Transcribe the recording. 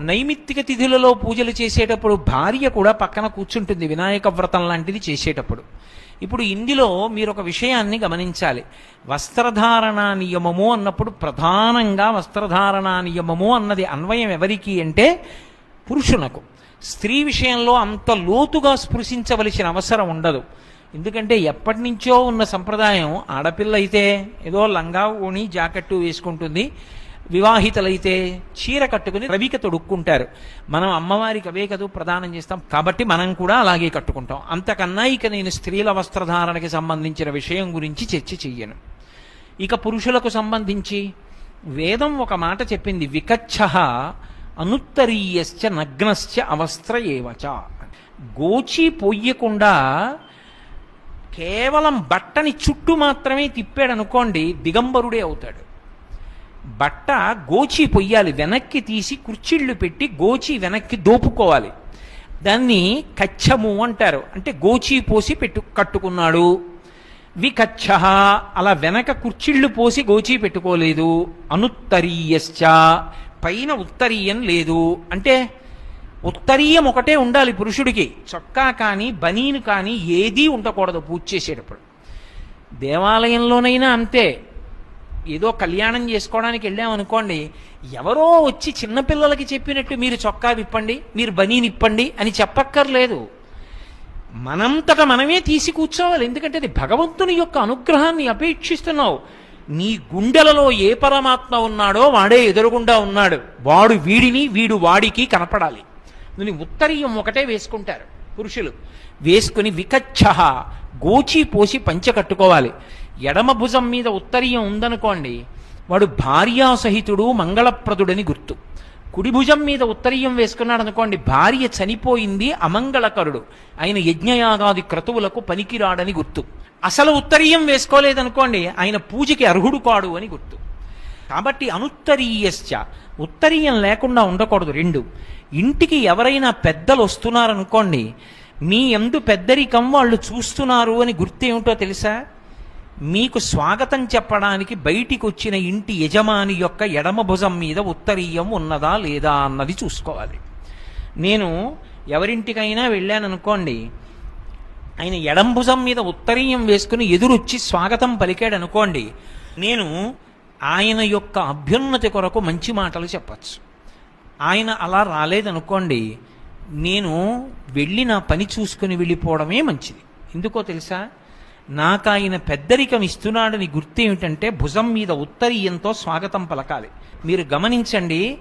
నైమిత్తిక తిథులలో పూజలు చేసేటప్పుడు భార్య కూడా పక్కన కూర్చుంటుంది వినాయక వ్రతం లాంటిది చేసేటప్పుడు. ఇప్పుడు ఇందులో మీరు ఒక విషయాన్ని గమనించాలి. వస్త్రధారణ నియమము అన్నప్పుడు ప్రధానంగా వస్త్రధారణ నియమము అన్నది అన్వయం ఎవరికి అంటే పురుషునకు. స్త్రీ విషయంలో అంత లోతుగా స్పృశించవలసిన అవసరం ఉండదు. ఎందుకంటే ఎప్పటి నుంచో ఉన్న సంప్రదాయం ఆడపిల్ల అయితే ఏదో లంగా ఓణి జాకెట్టు వేసుకుంటుంది. వివాహితలైతే చీర కట్టుకుని రవిక తొడుక్కుంటారు. మనం అమ్మవారికి అవే కదూ ప్రదానం చేస్తాం. కాబట్టి మనం కూడా అలాగే కట్టుకుంటాం. అంతకన్నా ఇక నేను స్త్రీల వస్త్రధారణకి సంబంధించిన విషయం గురించి చర్చ చెయ్యను. ఇక పురుషులకు సంబంధించి వేదం ఒక మాట చెప్పింది. వికచ్చ అనుత్తరీయశ్చ నగ్నశ్చ అవస్త్ర ఏవచ. గోచి పొయ్యకుండా కేవలం బట్టని చుట్టూ మాత్రమే తిప్పాడు అనుకోండి దిగంబరుడే అవుతాడు. బట్ట గోచి పొయ్యాలి. వెనక్కి తీసి కుర్చీళ్ళు పెట్టి గోచి వెనక్కి దోపుకోవాలి. దాన్ని కచ్చము అంటారు. అంటే గోచి పోసి పెట్టు కట్టుకున్నాడు. వికచ్చ అలా వెనక కుర్చీళ్ళు పోసి గోచి పెట్టుకోలేదు. అనుత్తరీయశ్చ పైన ఉత్తరీయం లేదు. అంటే ఉత్తరీయం ఒకటే ఉండాలి పురుషుడికి. చొక్కా కానీ బనీను కానీ ఏదీ ఉండకూడదు పూజ చేసేటప్పుడు. దేవాలయంలోనైనా అంతే. ఏదో కళ్యాణం చేసుకోవడానికి వెళ్ళామనుకోండి ఎవరో వచ్చి చిన్నపిల్లలకి చెప్పినట్టు మీరు చొక్కా విప్పండి మీరు బనీనిప్పండి అని చెప్పక్కర్లేదు. మనంతట మనమే తీసి కూర్చోవాలి ఎందుకంటే అది భగవంతుని యొక్క అనుగ్రహాన్ని అపేక్షిస్తున్నావు. నీ గుండెలలో ఏ పరమాత్మ ఉన్నాడో వాడే ఎదురుగుండా ఉన్నాడు. వాడు వీడిని వీడు వాడికి కనపడాలి. నువ్వు ఉత్తరీయం ఒకటే వేసుకుంటారు పురుషులు. వేసుకుని వికచ్చ గోచి పోసి పంచె కట్టుకోవాలి. ఎడమ భుజం మీద ఉత్తరీయం ఉందనుకోండి వాడు భార్యాసహితుడు మంగళప్రదుడని గుర్తు. కుడి భుజం మీద ఉత్తరీయం వేసుకున్నాడు అనుకోండి భార్య చనిపోయింది అమంగళకరుడు. ఆయన యజ్ఞయాగాది క్రతువులకు పనికిరాడని గుర్తు. అసలు ఉత్తరీయం వేసుకోలేదనుకోండి ఆయన పూజకి అర్హుడు కాడు అని గుర్తు. కాబట్టి అనుత్తరీయశ్చ. ఉత్తరీయం లేకుండా ఉండకూడదు రెండు. ఇంటికి ఎవరైనా పెద్దలు వస్తున్నారనుకోండి మీ ఎందు పెద్దరికం వాళ్ళు చూస్తున్నారు అని గుర్తేమిటో తెలుసా? మీకు స్వాగతం చెప్పడానికి బయటికి వచ్చిన ఇంటి యజమాని యొక్క ఎడమ భుజం మీద ఉత్తరీయం ఉన్నదా లేదా అన్నది చూసుకోవాలి. నేను ఎవరింటికైనా వెళ్ళాననుకోండి ఆయన ఎడం భుజం మీద ఉత్తరీయం వేసుకుని ఎదురొచ్చి స్వాగతం పలికాడు అనుకోండి నేను ఆయన యొక్క అభ్యున్నతి కొరకు మంచి మాటలు చెప్పచ్చు. ఆయన అలా రాలేదనుకోండి నేను వెళ్ళి నా పని చూసుకుని వెళ్ళిపోవడమే మంచిది. ఎందుకో తెలుసా? నాకు ఆయన పెద్దరికం ఇస్తున్నాడని గుర్తేమిటంటే భుజం మీద ఉత్తరీయంతో స్వాగతం పలకాలి. మీరు గమనించండి